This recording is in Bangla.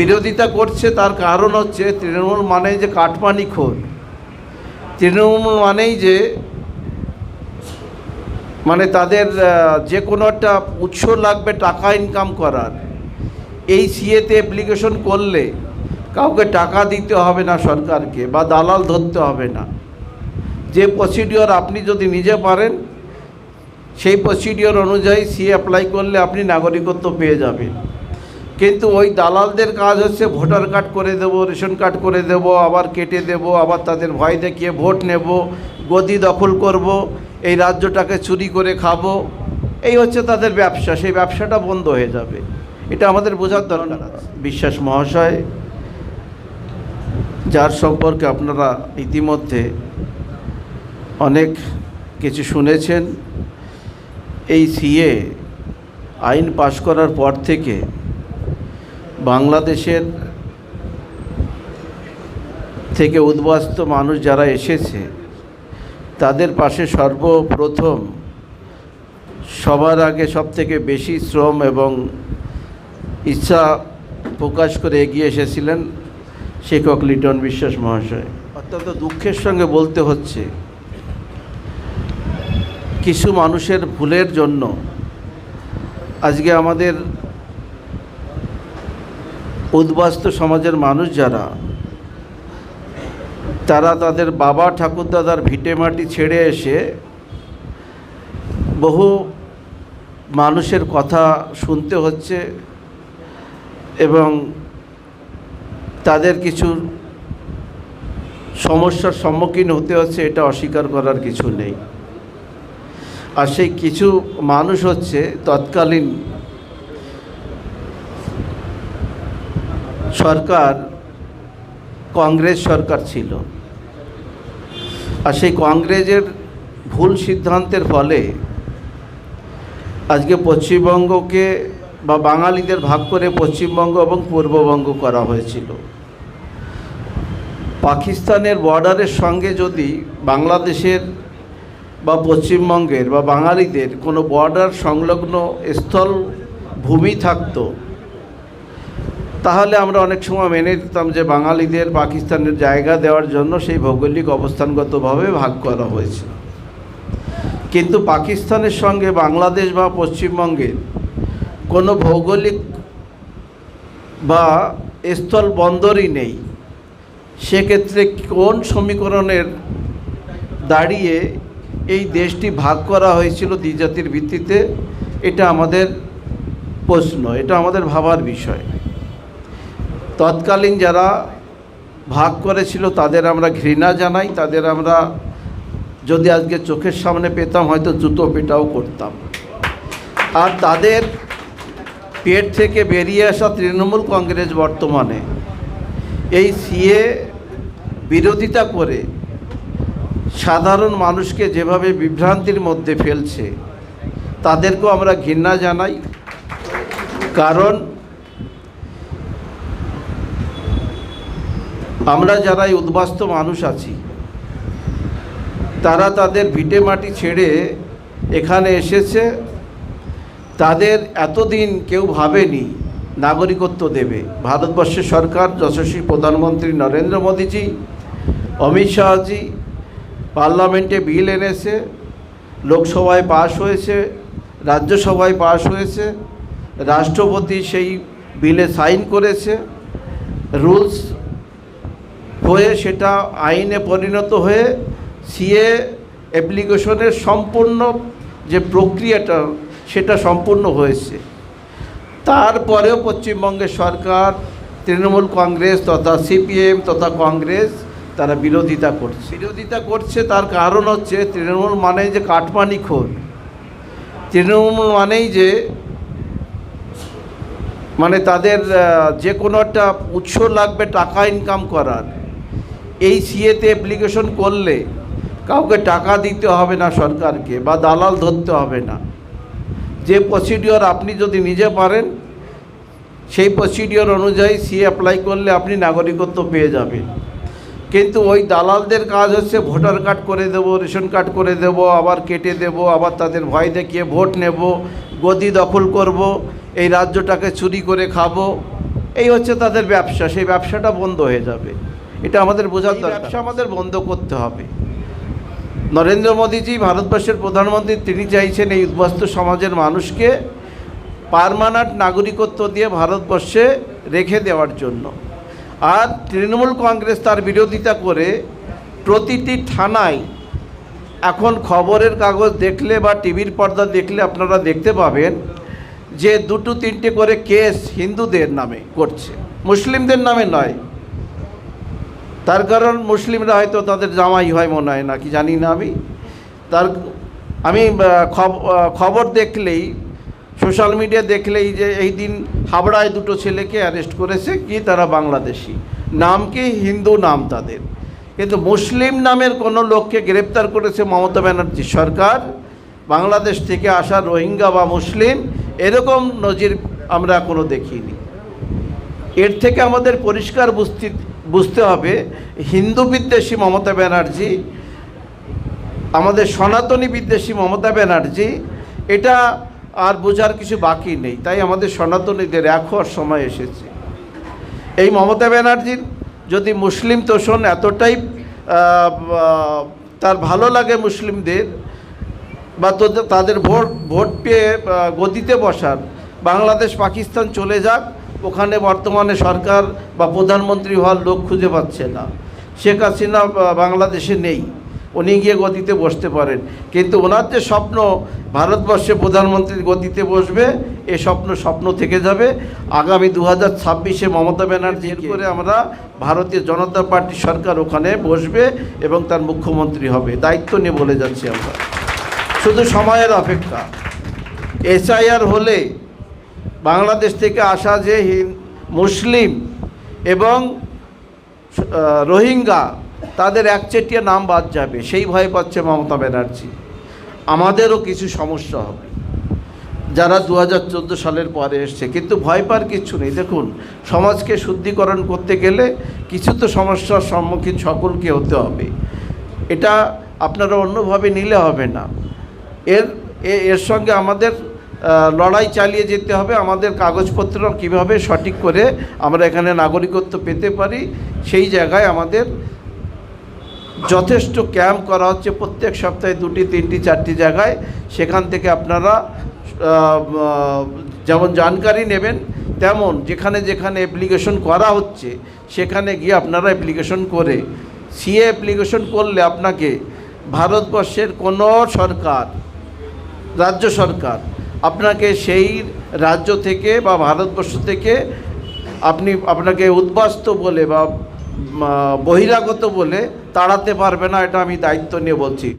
বিরোধিতা করছে, তার কারণ হচ্ছে তৃণমূল মানে যে কাটমানি খোর। তৃণমূল মানেই যে মানে তাদের যে কোনো একটা উৎস লাগবে টাকা ইনকাম করার। এই সিএতে অ্যাপ্লিকেশন করলে কাউকে টাকা দিতে হবে না সরকারকে বা দালাল ধরতে হবে না। যে প্রসিডিওর আপনি যদি নিজে পারেন, সেই প্রসিডিওর অনুযায়ী সি অ্যাপ্লাই করলে আপনি নাগরিকত্ব পেয়ে যাবেন। কিন্তু ওই দালালদের কাজ হচ্ছে ভোটার কার্ড করে দেব, রেশন কার্ড করে দেব, আবার কেটে দেব, আবার তাদের ভয় দেখিয়ে ভোট নেব, গদি দখল করব, এই রাজ্যটাকে চুরি করে খাব। এই হচ্ছে তাদের ব্যবসা, সেই ব্যবসাটা বন্ধ হয়ে যাবে। এটা আমাদের বোঝার দরকার বিশ্বাস মহাশয়, যার সম্পর্কে আপনারা ইতিমধ্যে অনেক কিছু শুনেছেন, এই সিএ আইন পাশ করার পর থেকে বাংলাদেশের থেকে উদ্বাস্ত মানুষ যারা এসেছে, তাদের পাশে সর্বপ্রথম সবার আগে সব থেকে বেশি শ্রম এবং ইচ্ছা প্রকাশ করে এগিয়ে এসেছিলেন শিক্ষক লিটন বিশ্বাস মহাশয়। অত্যন্ত দুঃখের সঙ্গে বলতে হচ্ছে, কিছু মানুষের ভুলের জন্য আজকে আমাদের উদ্বাস্ত সমাজের মানুষ যারা, তারা তাদের বাবা ঠাকুরদাদার ভিটে মাটি ছেড়ে এসে বহু মানুষের কথা শুনতে হচ্ছে এবং তাদের কিছু সমস্যার সম্মুখীন হতে হচ্ছে, এটা অস্বীকার করার কিছু নেই। আর সেই কিছু মানুষ হচ্ছে তৎকালীন সরকার, কংগ্রেস সরকার ছিল। আর সেই কংগ্রেসের ভুল সিদ্ধান্তের ফলে আজকে পশ্চিমবঙ্গকে বা বাঙালিদের ভাগ করে পশ্চিমবঙ্গ এবং পূর্ববঙ্গ করা হয়েছিল। পাকিস্তানের বর্ডারের সঙ্গে যদি বাংলাদেশের বা পশ্চিমবঙ্গের বা বাঙালিদের কোনো বর্ডার সংলগ্ন স্থল ভূমি থাকতো তাহলে আমরা অনেক সময় মেনে নিতাম যে বাঙালিদের, পাকিস্তানের জায়গা দেওয়ার জন্য সেই ভৌগোলিক অবস্থানগতভাবে ভাগ করা হয়েছে কিন্তু পাকিস্তানের সঙ্গে বাংলাদেশ বা পশ্চিমবঙ্গের কোনো ভৌগোলিক বা স্থল বন্দরই নেই। সেক্ষেত্রে কোন সমীকরণের দাঁড়িয়ে এই দেশটি ভাগ করা হয়েছিল দ্বিজাতির ভিত্তিতে, এটা আমাদের প্রশ্ন, এটা আমাদের ভাবার বিষয়। তৎকালীন যারা ভাগ করেছিল, তাদের আমরা ঘৃণা জানাই, তাদের আমরা যদি আজকে চোখের সামনে পেতাম, হয়তো জুতো পেটাও করতাম। আর তাদের পেট থেকে বেরিয়ে আসা তৃণমূল কংগ্রেস বর্তমানে, এই সিএ বিরোধিতা করে সাধারণ মানুষকে যেভাবে বিভ্রান্তির মধ্যে ফেলছে, তাদেরকেও আমরা ঘৃণা জানাই। কারণ আমরা যারা এই উদ্বাস্ত মানুষ আছি, তারা তাদের ভিটে মাটি ছেড়ে এখানে এসেছে। তাদের এতদিন কেউ ভাবেনি নাগরিকত্ব দেবে। ভারতবর্ষের সরকার, যশস্বী প্রধানমন্ত্রী নরেন্দ্র মোদীজি, অমিত শাহজি, পার্লামেন্টে বিল এনেছে, লোকসভায় পাশ হয়েছে, রাজ্যসভায় পাশ হয়েছে, রাষ্ট্রপতি সেই বিলে সাইন করেছে, রুলস হয়ে সেটা আইনে পরিণত হয়ে সিএ অ্যাপ্লিকেশনের সম্পূর্ণ যে প্রক্রিয়াটা, সেটা সম্পূর্ণ হয়েছে। তারপরেও পশ্চিমবঙ্গের সরকার, তৃণমূল কংগ্রেস তথা সিপিএম তথা কংগ্রেস তারা বিরোধিতা করছে। বিরোধিতা করছে তার কারণ হচ্ছে তৃণমূল মানে যে কাটমানি খোর তৃণমূল মানেই যে মানে তাদের যে কোনো একটা উৎস লাগবে টাকা ইনকাম করার। এই সিএতে অ্যাপ্লিকেশন করলে কাউকে টাকা দিতে হবে না সরকারকে বা দালাল ধরতে হবে না। যে প্রসিডিওর আপনি যদি নিজে পারেন, সেই প্রসিডিওর অনুযায়ী সি অ্যাপ্লাই করলে আপনি নাগরিকত্ব পেয়ে যাবেন। কিন্তু ওই দালালদের কাজ হচ্ছে ভোটার কার্ড করে দেব, রেশন কার্ড করে দেব, আবার কেটে দেব, আবার তাদের ভয় দেখিয়ে ভোট নেব, গদি দখল করব, এই রাজ্যটাকে চুরি করে খাব। এই হচ্ছে তাদের ব্যবসা, সেই ব্যবসাটা বন্ধ হয়ে যাবে। এটা আমাদের বোঝার দরকার। ব্যবসা আমাদের বন্ধ করতে হবে। নরেন্দ্র মোদীজি ভারতবর্ষের প্রধানমন্ত্রী তিনি চাইছেন এই উদ্বাস্তু সমাজের মানুষকে পারমানেন্ট নাগরিকত্ব দিয়ে ভারতবর্ষে রেখে দেওয়ার জন্য। আর তৃণমূল কংগ্রেস তার বিরোধিতা করে প্রতিটি থানায় এখন খবরের কাগজ দেখলে বা টিভির পর্দা দেখলে আপনারা দেখতে পাবেন যে দুটো তিনটে করে কেস হিন্দুদের নামে করছে। মুসলিমদের নামে নয় তার কারণ মুসলিমরা হয়তো তাদের জামাই হয় মনে হয় না কি জানি না আমি। তার, আমি খব- খবর দেখলেই সোশ্যাল মিডিয়া দেখলেই যে এই দিন হাবড়ায় দুটো ছেলেকে অ্যারেস্ট করেছে, কি তারা বাংলাদেশি। নাম কি? হিন্দু নাম তাদের। কিন্তু মুসলিম নামের কোনো লোককে গ্রেপ্তার করেছে মমতা ব্যানার্জি সরকার। বাংলাদেশ থেকে আসা রোহিঙ্গা বা মুসলিম, এরকম নজির আমরা কোনো দেখিনি। এর থেকে আমাদের পরিষ্কার বুঝতে বুঝতে হবে, হিন্দু বিদ্বেষী মমতা ব্যানার্জি, আমাদের সনাতনী বিদ্বেষী মমতা ব্যানার্জি, এটা আর বোঝার কিছু বাকি নেই, তাই আমাদের সনাতনীদের এক হওয়ার সময় এসেছে। এই মমতা ব্যানার্জির যদি মুসলিম তোষণ এতটাই তার ভালো লাগে মুসলিমদের, বা তোদের ভোট ভোট পেয়ে গদিতে বসার বাংলাদেশ পাকিস্তান চলে যাক ওখানে বর্তমানে সরকার বা প্রধানমন্ত্রী হওয়ার লোক খুঁজে পাচ্ছে না। শেখ হাসিনা বাংলাদেশে নেই। উনি গিয়ে গদিতে বসতে পারেন। কিন্তু ওনার যে স্বপ্ন, ভারতবর্ষে প্রধানমন্ত্রীর গদিতে বসবে, এ স্বপ্ন স্বপ্ন থেকে যাবে। আগামী দু হাজার ছাব্বিশে মমতা ব্যানার্জির করে আমরা ভারতীয় জনতা পার্টি সরকার ওখানে বসবে এবং তার মুখ্যমন্ত্রী হবে। দায়িত্ব নিয়ে বলে যাচ্ছি আমরা। শুধু সময়ের অপেক্ষা। এসআইআর হলে বাংলাদেশ থেকে আসা যে মুসলিম এবং রোহিঙ্গা, তাদের একচেটিয়া নাম বাদ যাবে। সেই ভয় পাচ্ছে মমতা ব্যানার্জি। আমাদেরও কিছু সমস্যা হবে। যারা দু হাজার চোদ্দ সালের পরে এসছে, কিন্তু ভয় পাওয়ার কিচ্ছু নেই। দেখুন, সমাজকে শুদ্ধিকরণ করতে গেলে কিছু তো সমস্যার সম্মুখীন সকলকে হতে হবে। এটা আপনারা অন্যভাবে নিলে হবে না। এর এর সঙ্গে আমাদের লড়াই চালিয়ে যেতে হবে। আমাদের কাগজপত্র কীভাবে সঠিক করে আমরা এখানে নাগরিকত্ব পেতে পারি, সেই জায়গায় আমাদের যথেষ্ট ক্যাম্প করা হচ্ছে প্রত্যেক সপ্তাহে দুটি, তিনটি, চারটি জায়গায়। সেখান থেকে আপনারা যেমন জানকারি নেবেন, তেমন যেখানে যেখানে অ্যাপ্লিকেশন করা হচ্ছে, সেখানে গিয়ে আপনারা অ্যাপ্লিকেশন করে সিএ অ্যাপ্লিকেশন করলে আপনাকে ভারতবর্ষের কোনো সরকার, রাজ্য সরকার আপনাকে সেই রাজ্য থেকে বা ভারতবর্ষ থেকে আপনি আপনাকে উদ্বাস্ত বলে বা বহিরাগত বলে তাড়াতে পারবে না, এটা আমি দায়িত্ব নিয়ে বলছি।